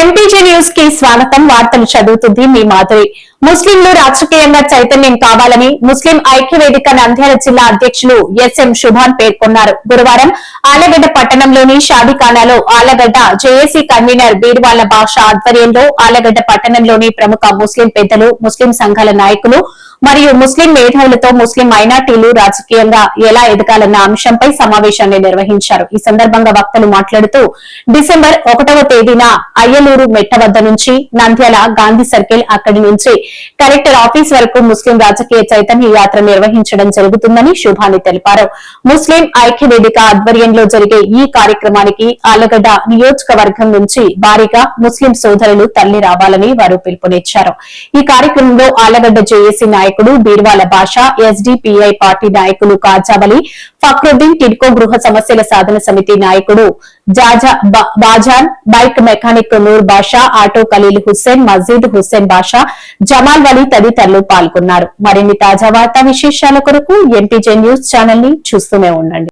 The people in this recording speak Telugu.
ఎంపీజీ న్యూస్కి స్వాగతం. వార్తలు చదువుతుంది మీ మాధురి. ముస్లింలు రాజకీయంగా చైతన్యం కావాలని ముస్లిం ఐక్యవేదిక నంద్యాల జిల్లా అధ్యక్షులు ఎస్ఎం శుభాన్ పేర్కొన్నారు. గురువారం ఆలగడ్డ పట్టణంలోని షాదిఖానాలో ఆలగడ్డ జేఏసీ కన్వీనర్ బీర్వాళ్ళ భాష ఆధ్వర్యంలో ఆలగడ్డ పట్టణంలోని ప్రముఖ ముస్లిం పెద్దలు ముస్లిం సంఘాల నాయకులు మరియు ముస్లిం మేధావులతో ముస్లిం మైనార్టీలు రాజకీయంగా ఎలా ఎదగాలన్న అంశంపై సమావేశాన్ని నిర్వహించారు. ఈ సందర్భంగా వక్తలు మాట్లాడుతూ డిసెంబర్ ఒకటవ తేదీన అయ్యలూరు మెట్ట వద్ద నుంచి నంద్యాల గాంధీ సర్కిల్ అక్కడి నుంచి కలెక్టర్ ఆఫీస్ వరకు ముస్లిం రాజకీయ చైతన్య యాత్ర నిర్వహించడం జరుగుతుందని శుభాని తెలిపారు. ముస్లిం ఐక్యవేదిక ఆధ్వర్యంలో జరిగే ఈ కార్యక్రమానికి ఆలగడ్డ నియోజకవర్గం నుంచి భారీగా ముస్లిం సోదరులు తల్లి రావాలని వారు పిలుపునిచ్చారు. ఈ కార్యక్రమంలో ఆలగడ్డ జేఏసీ నాయకుడు బీర్వాల భాష ఎస్డిపిఐ పార్టీ నాయకులు కాజావలి ఫక్రుద్దీన్ టిడ్కో గృహ సమస్యల సాధన సమితి నాయకుడు Bajan bike mechanic Noor Basha auto Khalil Hussain Majeed Hussain Basha Jamal Vali తదితరులు పాల్గొన్నారు. మరిన్ని తాజా వార్తా విశేషాల కొరకు ఎంపీజే న్యూస్ ఛానల్ని చూస్తూనే ఉండండి.